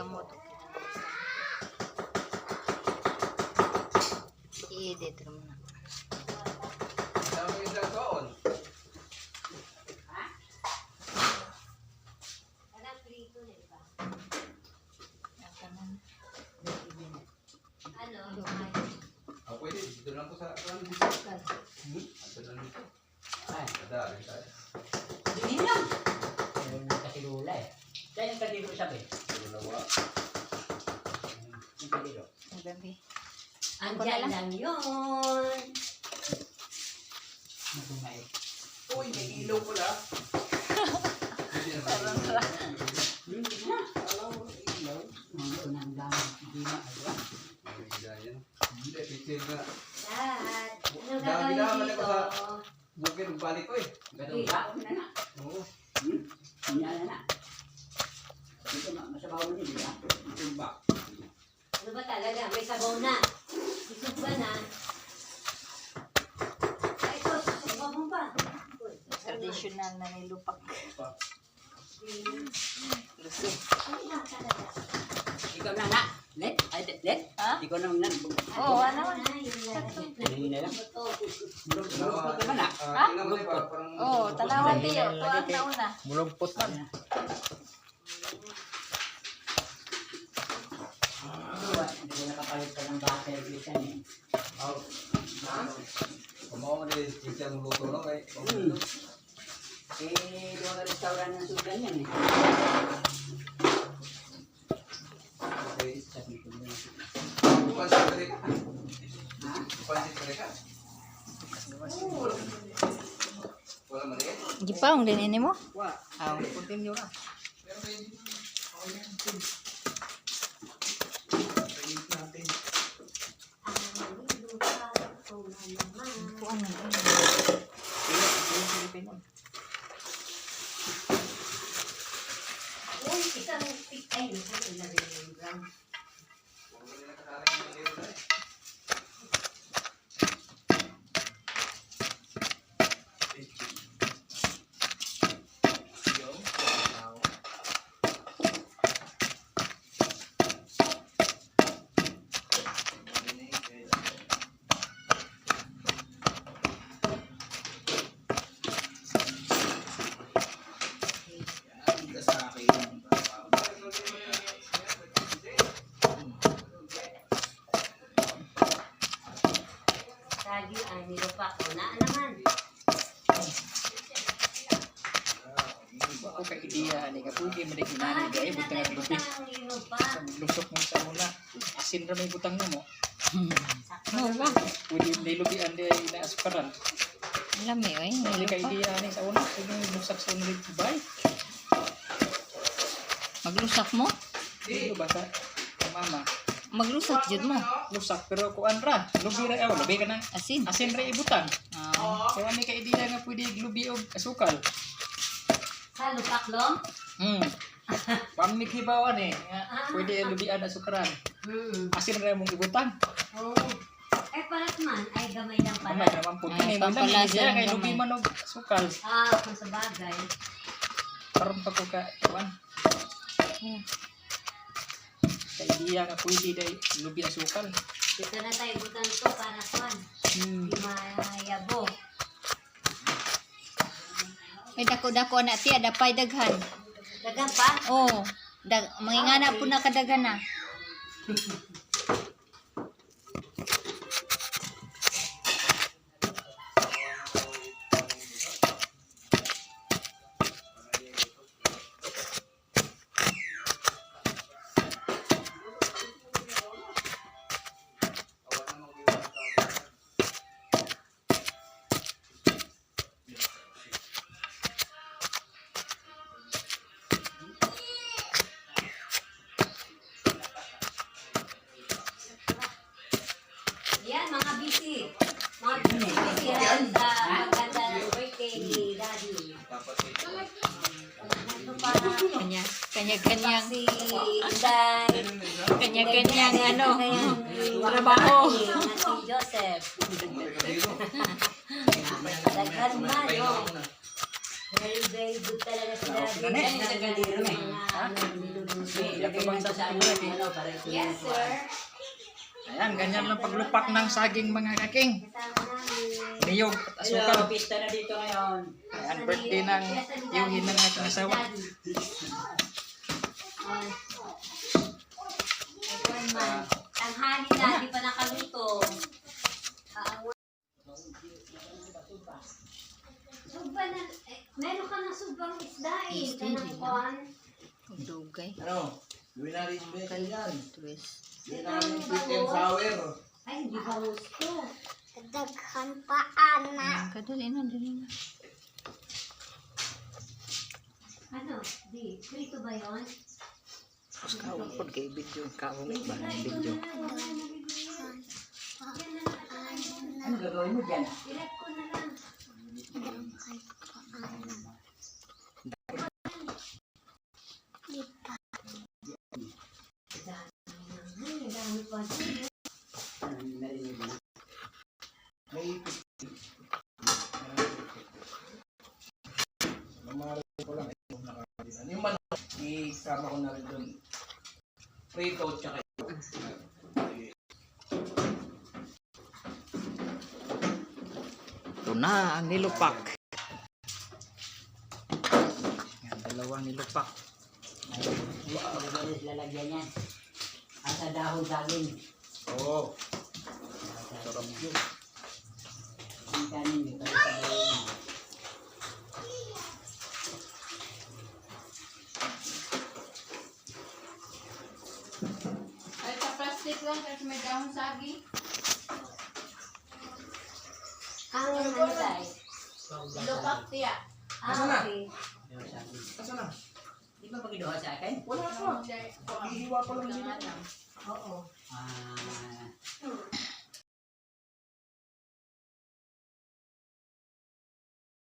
kamot. I-edit rin mo na. Dami yung taon. Ah, pwede. Dito lang po sa ano. Hmm? Ito lang dito. Ay, Madami tayo. Dinin lang. Na kasi gula eh. Kaya yung kadiro sabi. Dalawa. Yung kadiro. Ang gabi. Andyan lang yun. Magumay. Uy, may ilaw pala. Hindi naman. Hindi na. Alam unang gamit. Hindi na. Ilaw yan. Hindi, picture na. Lahat. Ano Dami gagawin naman dito? ako sa- Bukid, balik ko eh. Ganun ba? Na na. Oo. Hmm? Hindi na na. Dito na. Masabaw mo din. ha? Dito ba? Ano ba talaga? May sabaw na. Ba na? Ay, ito, mo pa. Traditional na nilupak. Lusog. Ay, lang talaga. Ikaw na na. Let? Ay, let? Ha? Ikaw na na. Oo, ano? na, yun na. Hindi na lang. Ito. Ka ba na? Ha? Parang... Oo, oh, tanawan tiyo. Tuwag na una. Mulugpot man. Hindi ko nakapalit ka ng battery dyan eh. Ah, Kumawa mo din, picture mo luto no kay. Hmm. Eh, doon ka restaurant ng sudan yan eh. Okay. Sabi ko na. Pansit ka rin. Ha? Pansit ka rin ka. Wala mo rin. Gipaong din ini mo? Wa. Aw, continue na. Kuan na ini. Uy, isang pick. Ay, isang ilagay yung gram. Ako ka ideya ni ka pwede mo din Ah, inani gaya butang at ang nilupak. Lusok mo sa muna. Asin ra may butang mo. Mo ba? Pwede lubi ande na asukaran. Lami oy, Hindi ka ideya ni sa una. Pwede lusak sa una dito bay. Maglusak mo? Dito ba sa mama? Maglusak jud mo. Lusak pero kuan ra. Lubi ra aw, lubi ka nang Asin. asin ra ibutang. Ah, So ani ka ideya nga pwede lubi og asukal. Sa lupak long? Hmm. Pamit ni bawan eh. Nga, Pwede lubian asukaran. Hmm. Asin ra mong ibutang. Oo. Eh, parat man. Ay, gamay lang pala. naman po. Ay, lang pampalasa ideya ng kay lubi gamay. man og asukal. Ah, kung sa bagay. Karon pa ko ka kuan. Kay ideya nga pwede day lubi asukal. Dito na tayo butang to para kuan. Hmm. Di mayabo. Ay dako-dako na tiya dapay daghan. Dagan pa? Oh, dag mangingana po na kadaghan na. Kanya, kanya-kanyang Si Inday. kanya-kanyang ano, trabaho. na Si Joseph. Daghan no? Very, very good talaga si Daddy. Eh. ano, sa ano, para ito Yes, sir. Ayan, ganyan lang paglupak ng saging mga kaking. Niyog at Hello, asukal. pista na dito ngayon. Ayan, birthday ng yuhin ng ating asawa. Tanghali na, di pa nakaluto. Sugba na, eh, meron ka ng sugbang isda eh. Kanang kuhan. Dugay. Ano? Gawin natin special yan. Twist. Gawin natin sweet and sour. Ay, hindi ba gusto? Kadali na, dali na. Ano? Di, prito ba yun? Tapos kawang po kay video. Kawang ba ng video. Ano gagawin mo dyan? Ilat ko na lang. Ay, ang dami pa. Ano, narinig mo? May Mamari ko lang ito nakakalitan. Yung manok, isama ko na rin doon. Prito tsaka ito. Ito na ang nilupak. Yan, dalawang nilupak. Ay, madalis lalagyan yan. At sa dahon saging. Oo. Sarap yun. Ang kanin sa dahon. Ay, sa plastic lang kasi may dahon sagi. Ang ano tayo? Lupak tiya. Asa na? Ah, okay. Asa na? Di ba magiduha sa akin? Wala pa. Hihiwa pa lang dito. Oo. Ah,